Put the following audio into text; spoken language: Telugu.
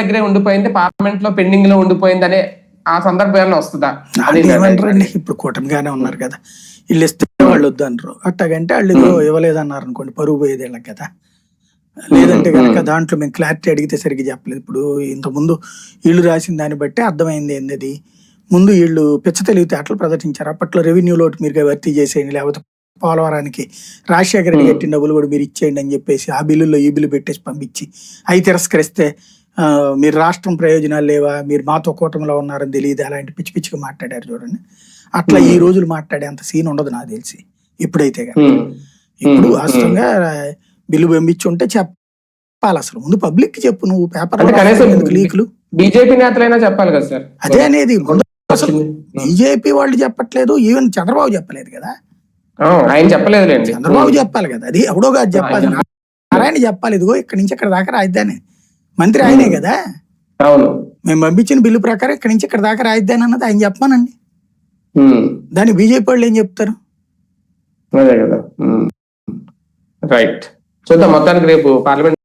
దగ్గరే ఉండిపోయింది పార్లమెంట్లో పెండింగ్లో ఉండిపోయింది అనే ఆ సందర్భం ఏమైనా వస్తుందా ఏమంటారండి ఇప్పుడు కూటమిగానే ఉన్నారు కదా. వీళ్ళు ఇస్తే వాళ్ళు వద్దనరు. అట్టగంటే వాళ్ళు ఏదో ఇవ్వలేదన్నారు అనుకోండి పరుగు పోయేది వీళ్ళకి కదా. లేదంటే కనుక దాంట్లో మేము క్లారిటీ అడిగితే సరిగ్గా చెప్పలేదు. ఇప్పుడు ఇంతకుముందు వీళ్ళు రాసిన దాన్ని బట్టి అర్థమైంది ఏంది ముందు వీళ్ళు పిచ్చ తెలివితేటలు ప్రదర్శించారు. అప్పట్లో రెవెన్యూ లోటు మీరు భర్తీ చేసేయండి లేకపోతే పోలవరానికి రాజశేఖర రెడ్డి కట్టిన డబ్బులు కూడా మీరు ఇచ్చేయండి అని చెప్పేసి ఆ బిల్లుల్లో ఈ బిల్లు పెట్టేసి పంపించి అవి తిరస్కరిస్తే మీరు రాష్ట్రం ప్రయోజనాలు లేవా? మీరు మాతో కూటమిలో ఉన్నారని తెలియదు. అలాంటి పిచ్చి పిచ్చిగా మాట్లాడారు చూడండి. అట్లా ఈ రోజులు మాట్లాడే అంత సీన్ ఉండదు నాకు తెలిసి. ఇప్పుడైతే. ఇప్పుడు వాస్తవంగా బిల్లు పంపించి ఉంటే చెప్పాలి అసలు. ముందు పబ్లిక్ చెప్పు నువ్వు. పేపర్ లీకులు బీజేపీ నేతలైనా చెప్పాలి కదా సార్. అదే అనేది. అసలు. బీజేపీ వాళ్ళు చెప్పట్లేదు. ఈవెన్ చంద్రబాబు చెప్పలేదు కదా. ఆయన చెప్పలేదులేండి. చంద్రబాబు చెప్పాలి కదా. అది ఎవడో కాదు చెప్పాలి. నారాయణ చెప్పాలి. ఇదిగో ఇక్కడి నుంచి ఇక్కడ దాకా రాయిద్దాని. మంత్రి ఆయనే కదా? అవును. మేము పంపించిన బిల్లు ప్రకారం ఇక్కడి నుంచి ఇక్కడ దాకా రాయిద్దాని అన్నది ఆయన చెప్పానండి. దాన్ని బీజేపీ వాళ్ళు ఏం చెప్తారు? అదే కదా. రైట్. చూద్దాం మొత్తానికి రేపు పార్లమెంట్